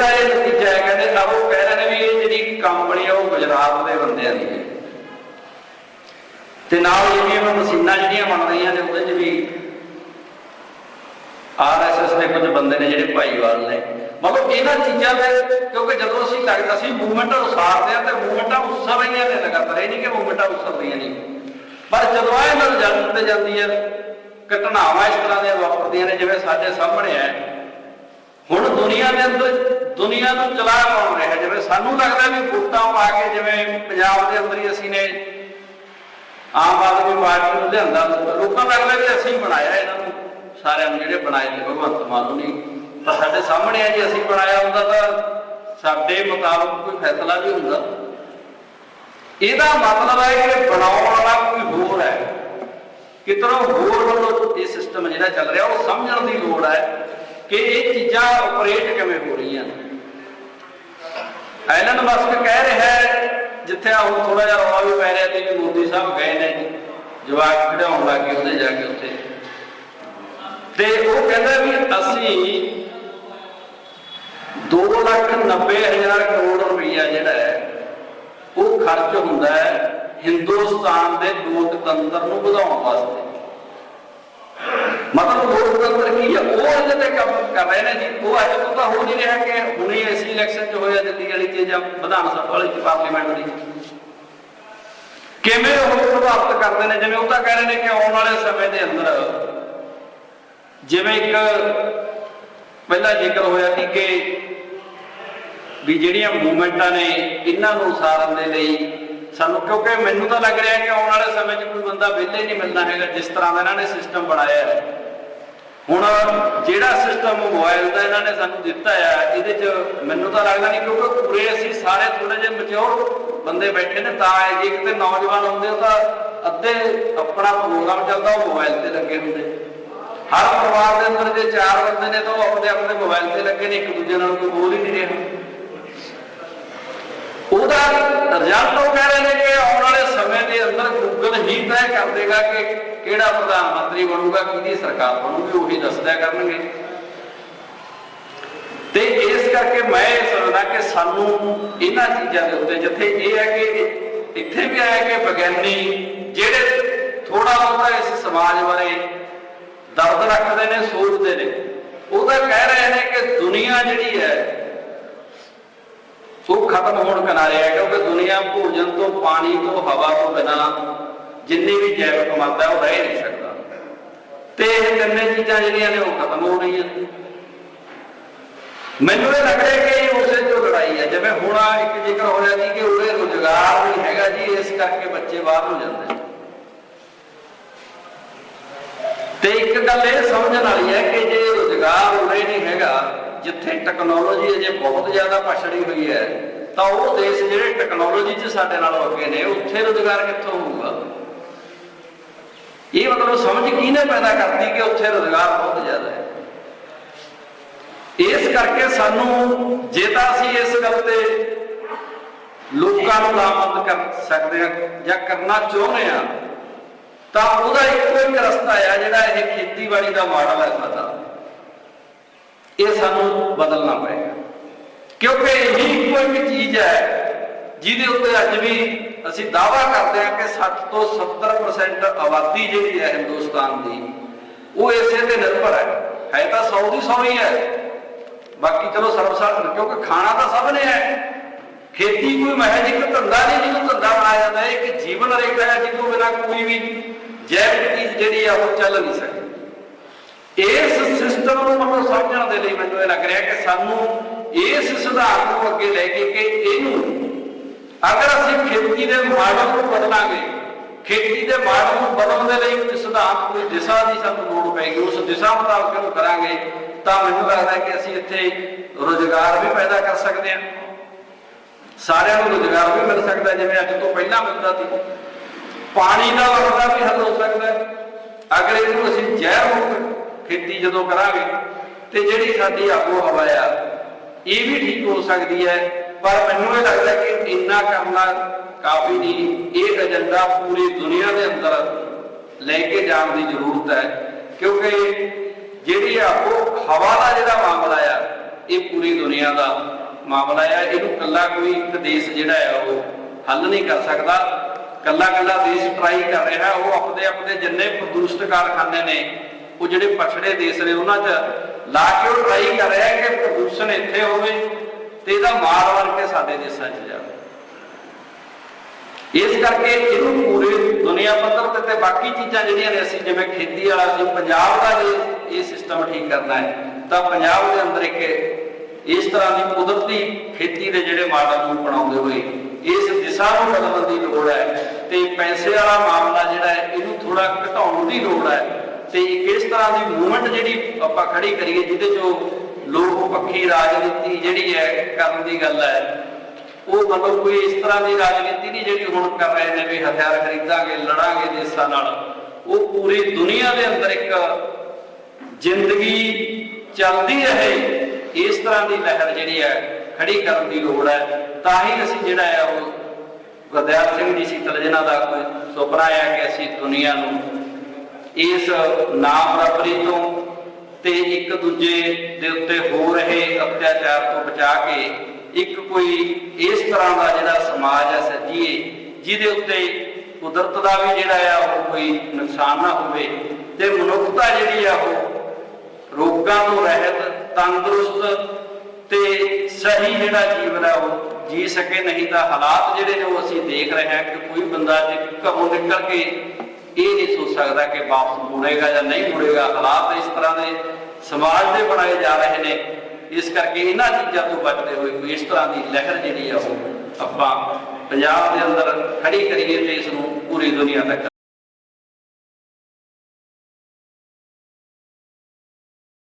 ਉਹਦਾ ਇਹ ਨਤੀਜਾ ਹੈ, ਕਹਿੰਦੇ ਆ ਉਹ ਕਹਿ ਰਹੇ ਨੇ ਵੀ ਇਹ ਜਿਹੜੀ ਕੰਪਨੀ ਆ, ਉਹ ਗੁਜਰਾਤ ਦੇ ਬੰਦਿਆਂ ਦੀ ਹੈ। ਤੇ ਨਾਲ ਜਿਹੜੀਆਂ ਮਸ਼ੀਨਾਂ ਜਿਹੜੀਆਂ ਬਣ ਰਹੀਆਂ ਨੇ, ਉਹਦੇ 'ਚ ਵੀ ਆਰਐਸਐਸ ਦੇ ਕੁਝ ਬੰਦੇ ਨੇ ਜਿਹੜੇ ਭਾਈਵਾਲ ਨੇ। ਮਤਲਬ ਇਹਨਾਂ ਚੀਜ਼ਾਂ ਦੇ ਕਿਉਂਕਿ ਜਦੋਂ ਅਸੀਂ ਲੱਗਦਾ ਸੀ ਮੂਵਮੈਂਟ ਉਸਾਰਦੇ ਆ ਤੇ ਮੂਵਮੈਂਟਾਂ ਉਸਰ ਰਹੀਆਂ ਨੇ ਲਗਾਤਾਰ। ਇਹ ਨਹੀਂ ਕਿ ਮੂਵਮੈਂਟਾਂ ਉਸਰ ਰਹੀਆਂ ਨਹੀਂ ਪਰ ਜਦੋਂ ਇਹ ਨਾਲ ਜਨਮ ਤੇ ਜਾਂਦੀ ਹੈ, ਘਟਨਾਵਾਂ ਇਸ ਤਰ੍ਹਾਂ ਦੀਆਂ ਵਾਪਰਦੀਆਂ ਨੇ, ਜਿਵੇਂ ਸਾਡੇ ਸਾਹਮਣੇ ਹੈ ਹੁਣ ਦੁਨੀਆ ਦੇ ਅੰਦਰ ਦੁਨੀਆ ਨੂੰ ਚਲਾ ਕੌਣ ਰਿਹਾ? ਜਿਵੇਂ ਸਾਨੂੰ ਲੱਗਦਾ ਵੀ ਵੋਟਾਂ ਪਾ ਕੇ ਜਿਵੇਂ ਪੰਜਾਬ ਦੇ ਅੰਦਰ ਹੀ ਅਸੀਂ ਨੇ ਆਮ ਆਦਮੀ ਪਾਰਟੀ ਨੂੰ ਲਿਆਂਦਾ ਲੋਕਾਂ ਨੂੰ ਲੱਗਦਾ ਵੀ ਅਸੀਂ ਬਣਾਇਆ ਇਹਨਾਂ ਨੂੰ। ਸਾਰਿਆਂ ਨੂੰ ਜਿਹੜੇ ਬਣਾਏ ਨੇ, ਭਗਵੰਤ ਮਾਨ ਨੂੰ ਨਹੀਂ। ਪਰ ਸਾਡੇ ਸਾਹਮਣੇ ਆ ਜੀ, ਅਸੀਂ ਬਣਾਇਆ ਹੁੰਦਾ ਤਾਂ ਸਾਡੇ ਮੁਤਾਬਕ ਕੋਈ ਫੈਸਲਾ ਵੀ ਹੁੰਦਾ। ਇਹਦਾ ਮਤਲਬ ਹੈ ਕਿ ਬਣਾਉਣ ਵਾਲਾ ਕੋਈ ਹੋਰ ਹੈ। ਕਿਤਨੋਂ ਹੋਰ ਵੱਲੋਂ ਇਹ ਸਿਸਟਮ ਜਿਹੜਾ ਚੱਲ ਰਿਹਾ, ਉਹ ਸਮਝਣ ਦੀ ਲੋੜ ਹੈ। ਕਿ ਇਹ ਚੀਜ਼ਾਂ ਆਪਰੇਟ ਕਿਵੇਂ ਹੋ ਰਹੀਆਂ ਨੇ? ਐਲਨ ਮਸਕ ਕਹਿ ਰਿਹਾ ਹੈ, ਜਿੱਥੇ ਆ ਹੁਣ ਥੋੜਾ ਜਿਹਾ ਰੌਲਾ ਵੀ ਪੈ ਰਿਹਾ ਤੇ ਵੀ ਮੋਦੀ ਸਾਹਿਬ ਗਏ ਨੇ ਜਵਾਕ ਖੜਾਉਣ ਲੱਗੇ ਉਹਦੇ ਜਾ ਕੇ ਉੱਥੇ। ਤੇ ਉਹ ਕਹਿੰਦਾ ਵੀ ਅਸੀਂ 2 ਲੱਖ 90 ਹਜ਼ਾਰ ਕਰੋੜ ਰੁਪਈਆ ਜਿਹੜਾ ਹੈ, ਉਹ ਖਰਚ ਹੁੰਦਾ ਹੈ ਹਿੰਦੁਸਤਾਨ ਦੇ ਲੋਕਤੰਤਰ ਨੂੰ ਵਧਾਉਣ ਵਾਸਤੇ। ਮਤਲਬ ਲੋਕਤੰਤਰ ਕੀ ਹੈ ਉਹ ਇਹਦੇ ਤੇ ਕੰਮ ਕਰ ਰਹੇ ਨੇ ਜੀ। ਉਹ ਅੱਜ ਤੋਂ ਤਾਂ ਹੋ ਨਹੀਂ ਰਿਹਾ ਕਿ ਹੁਣੇ ਐਸੀ ਇਲੈਕਸ਼ਨ ਚ ਹੋਇਆ ਦਿੱਲੀ ਵਾਲੀ ਚ ਜਾਂ ਵਿਧਾਨ ਸਭਾ ਵਾਲੀ ਪਾਰਲੀਮੈਂਟ ਦੀ। ਕਿਵੇਂ ਉਹ ਪ੍ਰਭਾਵਿਤ ਕਰਦੇ ਨੇ? ਜਿਵੇਂ ਉਹ ਤਾਂ ਕਹਿ ਰਹੇ ਨੇ ਕਿ ਆਉਣ ਵਾਲੇ ਸਮੇਂ ਦੇ ਅੰਦਰ ਜਿਵੇਂ ਇੱਕ ਪਹਿਲਾਂ ਜ਼ਿਕਰ ਹੋਇਆ ਸੀ ਕਿ ਵੀ ਜਿਹੜੀਆਂ ਮੂਵਮੈਂਟਾਂ ਨੇ, ਇਹਨਾਂ ਨੂੰ ਸਾਰਨ ਦੇ ਲਈ ਸਾਨੂੰ, ਕਿਉਂਕਿ ਮੈਨੂੰ ਤਾਂ ਲੱਗ ਰਿਹਾ ਕਿ ਆਉਣ ਵਾਲੇ ਸਮੇਂ 'ਚ ਕੋਈ ਬੰਦਾ ਵਿਹਲੇ ਨਹੀਂ ਮਿਲਣਾ ਹੈਗਾ, ਜਿਸ ਤਰ੍ਹਾਂ ਦਾ ਇਹਨਾਂ ਨੇ ਸਿਸਟਮ ਬਣਾਇਆ ਹੈ। ਹੁਣ ਜਿਹੜਾ ਸਿਸਟਮ ਮੋਬਾਈਲ ਦਾ ਇਹਨਾਂ ਨੇ ਸਾਨੂੰ ਦਿੱਤਾ ਹੈ ਇਹਦੇ 'ਚ ਮੈਨੂੰ ਤਾਂ ਲੱਗਦਾ ਨਹੀਂ, ਕਿਉਂਕਿ ਪੂਰੇ ਅਸੀਂ ਸਾਰੇ ਥੋੜੇ ਜਿਹੇ ਮੈਚੁਰ ਬੰਦੇ ਬੈਠੇ ਨੇ, ਤਾਂ ਇਹ ਜੇ ਕਿਤੇ ਨੌਜਵਾਨ ਹੁੰਦੇ ਤਾਂ ਅੱਧੇ ਆਪਣਾ ਪ੍ਰੋਗਰਾਮ ਚੱਲਦਾ, ਉਹ ਮੋਬਾਈਲ ਤੇ ਲੱਗੇ ਹੁੰਦੇ। ਹਰ ਪਰਿਵਾਰ ਦੇ ਅੰਦਰ ਜੇ ਚਾਰ ਬੰਦੇ ਨੇ ਤਾਂ ਉਹ ਆਪਣੇ ਆਪਣੇ ਮੋਬਾਈਲ ਤੇ ਲੱਗੇ ਨੇ, ਇੱਕ ਦੂਜੇ ਨਾਲ ਕੋਈ ਬੋਲ ਹੀ ਨਹੀਂ ਰਿਹਾ। ਉਹਦਾ ਰਿਜ਼ਲਟ ਉਹ ਕਹਿ ਰਹੇ ਨੇ ਕਿ ਆਉਣ ਵਾਲੇ ਸਮੇਂ ਦੇ ਅੰਦਰ ਗੂਗਲ ਹੀ ਤੈਅ ਕਰ ਦੇਗਾ ਕਿ ਕਿਹੜਾ ਪ੍ਰਧਾਨ ਮੰਤਰੀ ਬਣੂਗਾ, ਕਿਹਦੀ ਸਰਕਾਰ ਬਣੂਗੀ, ਉਹੀ ਦੱਸਦਿਆ ਕਰਨਗੇ। ਤੇ ਇਸ ਕਰਕੇ ਮੈਂ ਸਮਝਦਾ ਕਿ ਸਾਨੂੰ ਇਹਨਾਂ ਚੀਜ਼ਾਂ ਦੇ ਉੱਤੇ ਜਿੱਥੇ ਇਹ ਹੈ ਕਿ ਇੱਥੇ ਵੀ ਆਇਆ ਕਿ ਵਿਗਿਆਨੀ ਜਿਹੜੇ ਥੋੜਾ ਬਹੁਤਾ ਇਸ ਸਮਾਜ ਬਾਰੇ ਦਰਦ ਰੱਖਦੇ ਨੇ, ਸੋਚਦੇ ਨੇ ਉਹਦਾ ਕਹਿ ਰਹੇ ਨੇ ਕਿ ਦੁਨੀਆ ਜਿਹੜੀ ਹੈ ਉਹ ਖਤਮ ਹੋਣ ਕਿਨਾਰੇ ਹੈ, ਕਿਉਂਕਿ ਦੁਨੀਆ ਭੋਜਨ ਤੋਂ, ਪਾਣੀ ਤੋਂ, ਹਵਾ ਤੋਂ ਬਿਨਾ ਜਿੰਨੀ ਵੀ ਜੈਵਿਕ ਮਾਦਾ ਉਹ ਰਹਿ ਨਹੀਂ ਸਕਦਾ। ਤੇ ਇਹ ਤਿੰਨੇ ਚੀਜ਼ਾਂ ਜਿਹੜੀਆਂ ਨੇ, ਉਹ ਖਤਮ ਹੋ ਰਹੀਆਂ ਮੈਨੂੰ ਇਹ ਲੱਗ ਰਿਹਾ ਕਿ ਉਸੇ ਤੋਂ ਲੜਾਈ ਹੈ। ਜਿਵੇਂ ਹੁਣ ਆਹ ਇੱਕ ਜ਼ਿਕਰ ਹੋਇਆ ਰਿਹਾ ਸੀ ਕਿ ਉਹਦੇ ਰੋਜ਼ਗਾਰ ਨਹੀਂ ਹੈਗਾ ਜੀ, ਇਸ ਕਰਕੇ ਬੱਚੇ ਬਾਹਰ ਨੂੰ ਜਾਂਦੇ ਤੇ ਇੱਕ ਗੱਲ ਇਹ ਸਮਝਣ ਵਾਲੀ ਹੈ ਕਿ ਜੇ ਰੋਜ਼ਗਾਰ ਉਰੇ ਨਹੀਂ ਹੈਗਾ ਜਿੱਥੇ ਟੈਕਨੋਲੋਜੀ ਅਜੇ ਬਹੁਤ ਜ਼ਿਆਦਾ ਪਛੜੀ ਹੋਈ ਹੈ, ਤਾਂ ਉਹ ਦੇਸ਼ ਜਿਹੜੇ ਟੈਕਨੋਲੋਜੀ 'ਚ ਸਾਡੇ ਨਾਲੋਂ ਅੱਗੇ ਨੇ, ਉੱਥੇ ਰੋਜ਼ਗਾਰ ਕਿੱਥੋਂ ਹੋਊਗਾ? ਇਹ ਮਤਲਬ ਸਮਝ ਕਿਹਨੇ ਪੈਦਾ ਕਰਤੀ ਕਿ ਉੱਥੇ ਰੋਜ਼ਗਾਰ ਬਹੁਤ ਜ਼ਿਆਦਾ ਹੈ? ਇਸ ਕਰਕੇ ਸਾਨੂੰ ਜੇ ਤਾਂ ਅਸੀਂ ਇਸ ਗੱਲ ਤੇ ਲੋਕਾਂ ਨੂੰ ਲਾਮਬੰਦ ਕਰ ਸਕਦੇ ਹਾਂ ਜਾਂ ਕਰਨਾ ਚਾਹੁੰਦੇ ਹਾਂ, ਤਾਂ ਉਹਦਾ ਇੱਕੋ ਇੱਕ ਰਸਤਾ ਆ ਜਿਹੜਾ ਇਹ ਖੇਤੀਬਾੜੀ ਦਾ ਮਾਡਲ ਹੈ ਸਾਡਾ ਇਹ ਸਾਨੂੰ ਬਦਲਣਾ ਪਏਗਾ। ਕਿਉਂਕਿ ਇਹੀ ਇੱਕੋ ਇੱਕ ਚੀਜ਼ ਹੈ, ਜਿਹਦੇ ਉੱਤੇ ਅੱਜ ਵੀ ਅਸੀਂ ਦਾਅਵਾ ਕਰਦੇ ਹਾਂ ਕਿ 60 ਤੋਂ 70% ਆਬਾਦੀ ਜਿਹੜੀ ਹੈ ਹਿੰਦੁਸਤਾਨ ਦੀ, ਉਹ ਇਸੇ ਤੇ ਨਿਰਭਰ ਹੈ। ਹੈ ਤਾਂ 100 ਦੀ 100 ਹੀ ਹੈ। ਬਾਕੀ ਚਲੋ ਸਰਵਸਾਧਨ ਕਿਉਂਕਿ ਖਾਣਾ ਤਾਂ ਸਭ ਨੇ ਹੈ। ਖੇਤੀ ਕੋਈ ਮਹਿਜ ਇੱਕ ਧੰਦਾ ਨਹੀਂ, ਜਿਹਨੂੰ ਧੰਦਾ ਬਣਾਇਆ ਜਾਂਦਾ ਹੈ। ਇੱਕ ਜੀਵਨ ਰੇਖਾ ਹੈ, ਜਿਹਦੇ ਬਿਨਾਂ ਕੋਈ ਵੀ ਜੈਵਿਕ ਚੀਜ਼ ਜਿਹੜੀ ਆ ਉਹ ਚੱਲ ਨਹੀਂ ਸਕਦੀ। ਇਸ ਸਿਸਟਮ ਨੂੰ ਮਤਲਬ ਸਮਝਣ ਦੇ ਲਈ ਮੈਨੂੰ ਇਹ ਲੱਗ ਰਿਹਾ ਕਿ ਸਾਨੂੰ ਇਸ ਸਿਧਾਂਤ ਨੂੰ ਅੱਗੇ ਲੈ ਕੇ ਕਿ ਇਹਨੂੰ ਅਗਰ ਅਸੀਂ ਖੇਤੀ ਦੇ ਮਾਡਲ ਨੂੰ ਬਦਲਾਂਗੇ, ਖੇਤੀ ਦੇ ਮਾਡਲ ਨੂੰ ਬਦਲਣ ਦੇ ਲਈ ਕੋਈ ਸਿਧਾਂਤ ਦੀ ਦਿਸ਼ਾ ਦੀ ਸਾਨੂੰ ਲੋੜ ਪੈਗੀ ਉਸ ਦਿਸ਼ਾ ਮੁਤਾਬਕ ਇਹਨੂੰ ਕਰਾਂਗੇ, ਤਾਂ ਮੈਨੂੰ ਲੱਗਦਾ ਕਿ ਅਸੀਂ ਇੱਥੇ ਰੋਜ਼ਗਾਰ ਵੀ ਪੈਦਾ ਕਰ ਸਕਦੇ ਹਾਂ। ਸਾਰਿਆਂ ਨੂੰ ਰੋਜ਼ਗਾਰ ਵੀ ਮਿਲ ਸਕਦਾ, ਜਿਵੇਂ ਅੱਜ ਤੋਂ ਪਹਿਲਾਂ ਮਿਲਦਾ ਸੀ। ਪਾਣੀ ਦਾ ਵਰਦਾ ਵੀ ਹੱਲ ਹੋ ਸਕਦਾ। ਅਗਰ ਇਹਨੂੰ ਅਸੀਂ ਜ਼ਹਿਰ ਮੁਕਤ ਖੇਤੀ ਜਦੋਂ ਕਰਾਂਗੇ ਤੇ ਜਿਹੜੀ ਸਾਡੀ ਆਬੋ ਹਵਾ ਆ, ਇਹ ਵੀ ਠੀਕ ਹੋ ਸਕਦੀ ਹੈ, ਪਰ ਮੈਨੂੰ ਇਹ ਲੱਗਦਾ ਕਿ ਇੰਨਾ ਕਰਨਾ ਕਾਫੀ ਨਹੀਂ, ਇਹ ਏਜੰਡਾ ਪੂਰੀ ਦੁਨੀਆ ਦੇ ਅੰਦਰ ਲੈ ਕੇ ਜਾਣ ਦੀ ਜ਼ਰੂਰਤ ਹੈ, ਕਿਉਂਕਿ ਜਿਹੜੀ ਆ ਹਵਾ ਦਾ ਜਿਹੜਾ ਮਾਮਲਾ ਆ, ਇਹ ਪੂਰੀ ਦੁਨੀਆ ਦਾ ਮਾਮਲਾ ਆ, ਇਹਨੂੰ ਕੱਲਾ ਕੋਈ ਇੱਕ ਦੇਸ਼ ਜਿਹੜਾ ਆ, ਉਹ ਹੱਲ ਨਹੀਂ ਕਰ ਸਕਦਾ। ਕੱਲਾ ਕੱਲਾ ਦੇਸ਼ ਟਰਾਈ ਕਰ ਰਿਹਾ, ਉਹ ਆਪਣੇ ਆਪਣੇ ਜਿੰਨੇ ਪ੍ਰਦੂਸ਼ਿਤ ਕਾਰਖਾਨੇ ਨੇ ਉਹ ਜਿਹੜੇ ਪਛੜੇ ਦੇਸ਼ ਨੇ, ਉਹਨਾਂ 'ਚ ਲਾ ਕੇ ਉਹ ਟਰਾਈ ਕਰ ਰਿਹਾ ਕਿ ਪ੍ਰਦੂਸ਼ਣ ਇੱਥੇ ਹੋਵੇ ਤੇ ਇਹਦਾ ਮਾਰ ਵਰ ਕੇ ਸਾਡੇ ਦੇਸ਼ਾਂ 'ਚ ਜਾਵੇ। ਇਸ ਕਰਕੇ ਇਹਨੂੰ ਪੂਰੇ ਦੁਨੀਆ ਪੱਧਰ ਤੇ ਤੇ ਬਾਕੀ ਚੀਜ਼ਾਂ ਜਿਹੜੀਆਂ ਨੇ ਅਸੀਂ, ਜਿਵੇਂ ਖੇਤੀ ਵਾਲਾ ਸੀ, ਪੰਜਾਬ ਦਾ ਜੇ ਇਹ ਸਿਸਟਮ ਠੀਕ ਕਰਨਾ ਹੈ, ਤਾਂ ਪੰਜਾਬ ਦੇ ਅੰਦਰ ਇੱਕ ਇਸ ਤਰ੍ਹਾਂ ਦੀ ਕੁਦਰਤੀ ਖੇਤੀ ਦੇ ਜਿਹੜੇ ਮਾਡਲ ਨੂੰ ਅਪਣਾਉਂਦੇ ਹੋਏ ਇਸ ਦਿਸ਼ਾ ਨੂੰ ਬਦਲਣ ਦੀ ਲੋੜ ਹੈ ਤੇ ਪੈਸੇ ਵਾਲਾ ਮਾਮਲਾ ਜਿਹੜਾ ਹੈ, ਇਹਨੂੰ ਥੋੜਾ ਘਟਾਉਣ ਦੀ ਲੋੜ ਹੈ। ਤੇ ਇੱਕ ਇਸ ਤਰ੍ਹਾਂ ਦੀ ਮੂਵਮੈਂਟ ਜਿਹੜੀ ਆਪਾਂ ਖੜੀ ਕਰੀਏ, ਜਿਹਦੇ ਚੋਂ ਲੋਕ ਪੱਖੀ ਰਾਜਨੀਤੀ ਜਿਹੜੀ ਹੈ ਕਰਨ ਦੀ ਗੱਲ ਹੈ, ਉਹ ਮਤਲਬ ਕੋਈ ਇਸ ਤਰ੍ਹਾਂ ਦੀ ਰਾਜਨੀਤੀ ਨਹੀਂ ਜਿਹੜੀ ਹੁਣ ਕਰ ਰਹੇ ਨੇ ਵੀ ਹਥਿਆਰ ਖਰੀਦਾਂਗੇ, ਲੜਾਂਗੇ ਦੇਸ਼ਾਂ ਨਾਲ। ਉਹ ਪੂਰੀ ਦੁਨੀਆ ਦੇ ਅੰਦਰ ਇੱਕ ਜ਼ਿੰਦਗੀ ਚੱਲਦੀ ਰਹੇ, ਇਸ ਤਰ੍ਹਾਂ ਦੀ ਲਹਿਰ ਜਿਹੜੀ ਹੈ ਖੜੀ ਕਰਨ ਦੀ ਲੋੜ ਹੈ। ਤਾਂ ਹੀ ਅਸੀਂ ਜਿਹੜਾ ਹੈ ਉਹ ਗੁਰਦਿਆਲ ਸਿੰਘ ਜੀ ਸੀਤਲ ਜਿਨ੍ਹਾਂ ਦਾ ਕੋਈ ਸੁਪਨਾ ਹੈ ਕਿ ਅਸੀਂ ਦੁਨੀਆ ਨੂੰ ਇਸ ਨਾ ਬਰਾਬਰੀ ਤੋਂ ਤੇ ਇੱਕ ਦੂਜੇ ਦੇ ਉੱਤੇ ਹੋ ਰਹੇ ਅਤਿਆਚਾਰ ਤੋਂ ਬਚਾ ਕੇ ਇੱਕ ਕੋਈ ਇਸ ਤਰ੍ਹਾਂ ਦਾ ਜਿਹੜਾ ਸਮਾਜ ਹੈ ਸੱਜੀਏ, ਜਿਹਦੇ ਉੱਤੇ ਕੁਦਰਤ ਦਾ ਵੀ ਜਿਹੜਾ ਆ ਉਹ ਕੋਈ ਨੁਕਸਾਨ ਨਾ ਹੋਵੇ ਤੇ ਮਨੁੱਖਤਾ ਜਿਹੜੀ ਆ ਉਹ ਰੋਗਾਂ ਤੋਂ ਰਹਿਤ, ਤੰਦਰੁਸਤ ਤੇ ਸਹੀ ਜਿਹੜਾ ਜੀਵਨ ਹੈ ਉਹ ਜੀ ਸਕੇ, ਨਹੀਂ ਤਾਂ ਹਾਲਾਤ ਜਿਹੜੇ ਨੇ ਉਹ ਅਸੀਂ ਦੇਖ ਰਹੇ ਹਾਂ ਕਿ ਕੋਈ ਬੰਦਾ ਜੇ ਘਰੋਂ ਨਿਕਲ ਕੇ ਇਹ ਨਹੀਂ ਸੋਚ ਸਕਦਾ ਕਿ ਵਾਪਸ ਮੁੜੇਗਾ ਜਾਂ ਨਹੀਂ ਮੁੜੇਗਾ। ਹਾਲਾਤ ਇਸ ਤਰ੍ਹਾਂ ਦੇ ਸਮਾਜ ਦੇ ਬਣਾਏ ਜਾ ਰਹੇ ਨੇ। ਇਸ ਕਰਕੇ ਇਹਨਾਂ ਚੀਜ਼ਾਂ ਤੋਂ ਬਚਦੇ ਹੋਏ ਕੋਈ ਇਸ ਤਰ੍ਹਾਂ ਦੀ ਲਹਿਰ ਜਿਹੜੀ ਆ ਉਹ ਆਪਾਂ ਪੰਜਾਬ ਦੇ ਅੰਦਰ ਖੜੀ ਕਰੀਏ ਤੇ ਇਸ ਨੂੰ ਪੂਰੀ ਦੁਨੀਆ ਤੱਕ